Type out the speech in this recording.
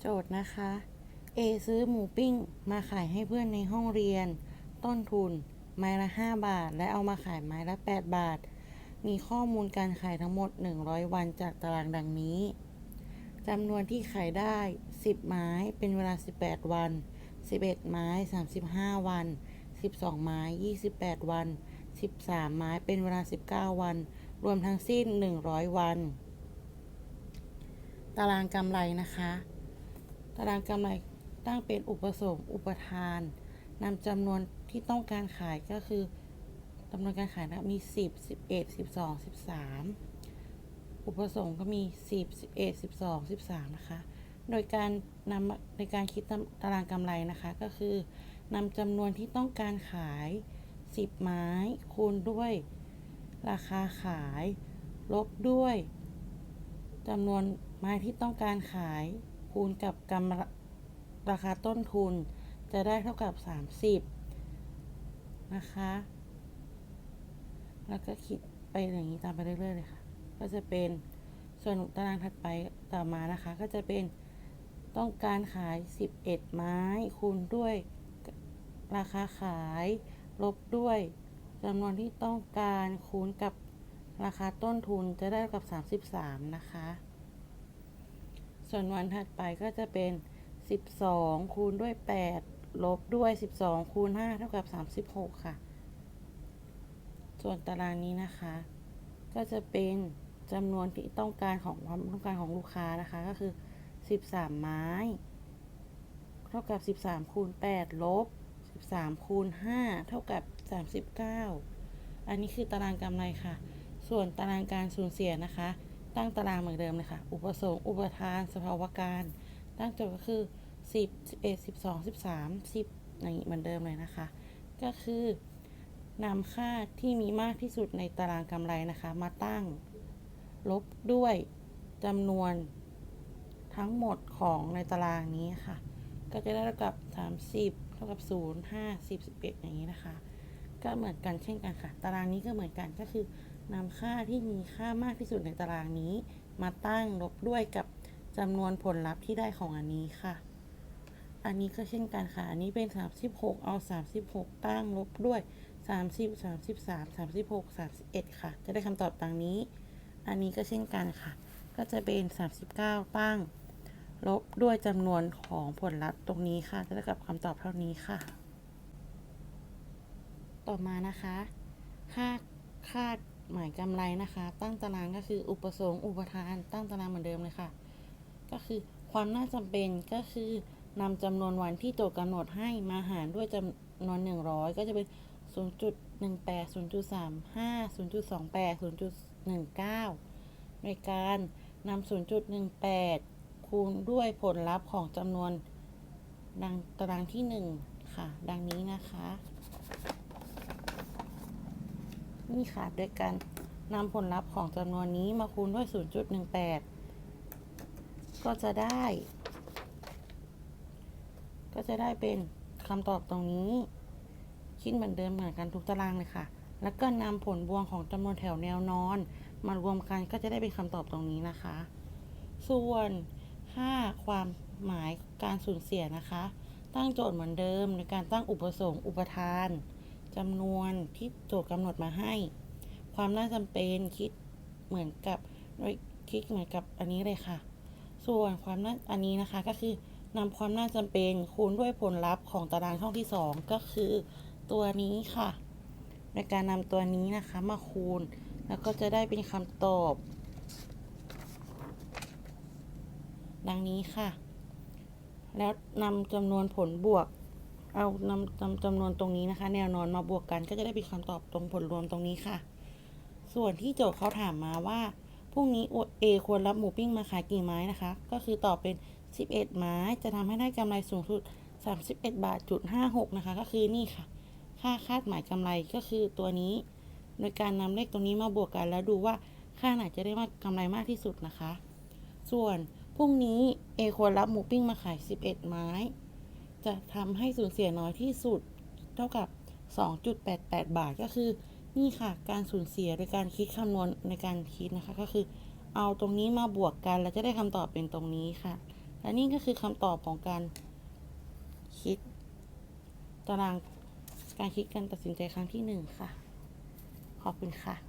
โจทย์นะคะ A ซื้อหมูปิ้งมาขายให้เพื่อนในห้องเรียน ต้นทุน ไม้ละ 5 บาท และเอามาขายไม้ละ 8 บาท มีข้อมูลการขายทั้งหมด 100 วันจากตารางดังนี้จำนวนที่ขายได้ 10 ไม้เป็นเวลา 18 วัน 11 ไม้ 35 วัน 12 ไม้ 28 วัน 13 ไม้เป็นเวลา 19 วัน รวมทั้งสิ้น 100 วัน ตารางกำไรนะคะ ตารางกำไรตั้งเป็นอุปสงค์อุปทานนำจำนวนที่ต้องการขายก็คือจำนวนการขายนะมี 10 11 12 13 อุปสงค์ก็มี 10 11 12 13 นะคะ โดยการนำในการคิดตารางกำไรนะคะก็คือนำจำนวนที่ต้องการขาย 10 ไม้ คูณด้วย ราคาขาย ลบด้วยจำนวนไม้ที่ต้องการขาย คูณกับกำราคาต้นทุน จะได้เท่ากับ 30 นะคะ แล้วก็คิดไปอย่างนี้ตามไปเรื่อยๆเลยค่ะ ก็จะเป็นส่วนตารางถัดไปต่อมานะคะ ก็จะเป็นต้องการขาย 11 ไม้คูณด้วยราคาขายลบด้วยจำนวนที่ต้องการคูณกับราคาต้นทุนจะได้กับ 33 นะคะ ส่วนวันถัดไปก็จะเป็น 12 คูณด้วย 8 ลบด้วย 12 คูณ 5 เท่ากับ 36 ค่ะ ส่วนตารางนี้นะคะ ก็จะเป็นจำนวนที่ต้องการของความต้องการของลูกค้านะคะก็คือ 13 ไม้ เท่ากับ 13 คูณ 8 ลบ 13 คูณ 5 เท่ากับ 39 อันนี้คือตารางกำไรค่ะ ส่วนตารางการสูญเสียนะคะ ตั้งตารางเหมือนเดิมเลยค่ะ อุปสงค์อุปทาน สภาวะการ ตั้งโจทย์ก็คือ 10 11 12 13 10อย่างนี้เหมือนเดิมเลยนะคะ ก็คือนำค่าที่มีมากที่สุดในตารางกำไรนะคะ มาตั้งลบด้วยจำนวนทั้งหมดของในตารางนี้ค่ะ ก็จะได้เท่ากับ 30 เท่ากับ 0 5 10 11 อย่างนี้นะคะ ก็เหมือนกันเช่นกันค่ะ ตารางนี้ก็เหมือนกันก็คือ นำค่าที่มีค่ามากที่สุดในตารางนี้ มาตั้งลบด้วยกับจำนวนผลลัพธ์ที่ได้ของอันนี้ค่ะ อันนี้ก็เช่นกันค่ะ อันนี้เป็น 36 เอา 36 ตั้งลบด้วย 30 33 36 31 ค่ะ จะได้คำตอบดังนี้ อันนี้ก็เช่นกันค่ะ ก็จะเป็น 39 ตั้ง ลบด้วยจำนวนของผลลัพธ์ตรงนี้ค่ะ จะได้กับคำตอบเท่านี้ค่ะ ต่อมานะคะ ค่าคาด หมายกำไรนะคะ ตั้งตารางก็คืออุปสงค์อุปทาน ตั้งตารางเหมือนเดิมเลยค่ะ ก็คือความน่าจำเป็นก็คือนำจำนวนวันที่โจทย์กำหนดให้มาหารด้วยจำนวน 100 ก็จะเป็น 0.18 0.35 0.28 0.19ในการนำ0.18 คูณด้วยผลลัพธ์ของจำนวนดังตารางที่ 1 ค่ะ ดังนี้นะคะ นี่ค่ะด้วยการนำผลลัพธ์ของจำนวนนี้มาคูณด้วย 0.18 ก็จะได้ ก็จะได้เป็นคำตอบตรงนี้ คิดเหมือนเดิมเหมือนกันทุกตารางเลยค่ะ แล้วก็นำผลบวกของจำนวนแถวแนวนอน มารวมกันก็จะได้เป็นคำตอบตรงนี้นะคะ ส่วนค่าความหมายการสูญเสียนะคะ ตั้งโจทย์เหมือนเดิมในการตั้งอุปสงค์อุปทาน จำนวนที่โจทย์กำหนดมาให้ ความน่าจำเป็นคิดเหมือนกับโดยคิดเหมือนกับอันนี้เลยค่ะ ส่วนความน่าอันนี้นะคะก็คือนำความน่าจำเป็นคูณด้วยผลลัพธ์ของตารางช่องที่ 2 ก็คือตัวนี้ค่ะ ในการนำตัวนี้นะคะมาคูณ แล้วก็จะได้เป็นคำตอบ ดังนี้ค่ะ แล้วนำจำนวนผลบวก เอานำจำจำนวนตรงนี้นะคะ แนวนอนมาบวกกันก็จะได้เป็นคำตอบตรงผลรวมตรงนี้ค่ะ ส่วนที่โจทย์เขาถามมาว่าพรุ่งนี้ A ควรรับหมูปิ้งมาขายกี่ไม้นะคะ ก็คือตอบเป็น 11 ไม้จะทำให้ได้กำไรสูงสุด 31 บาทจุด56 นะคะ ก็คือนี่ค่ะ ค่าคาดหมายกำไรก็คือตัวนี้ โดยการนำเลขตรงนี้มาบวกกันแล้วดูว่าค่าไหนจะได้มากกำไรมากที่สุดนะคะ ส่วนพรุ่งนี้ A ควรรับหมูปิ้งมาขาย 11 ไม้ จะทำให้สูญเสียน้อยที่สุด เท่ากับ 2.88 บาทก็คือ นี่ค่ะ การสูญเสียโดยการคิดคำนวณในการคิดนะคะ ก็คือ เอาตรงนี้มาบวกกัน แล้วจะได้คำตอบเป็นตรงนี้ค่ะ และนี่ก็คือคำตอบของการคิด ตารางการคิดการตัดสินใจครั้งที่หนึ่งค่ะ ขอบคุณค่ะ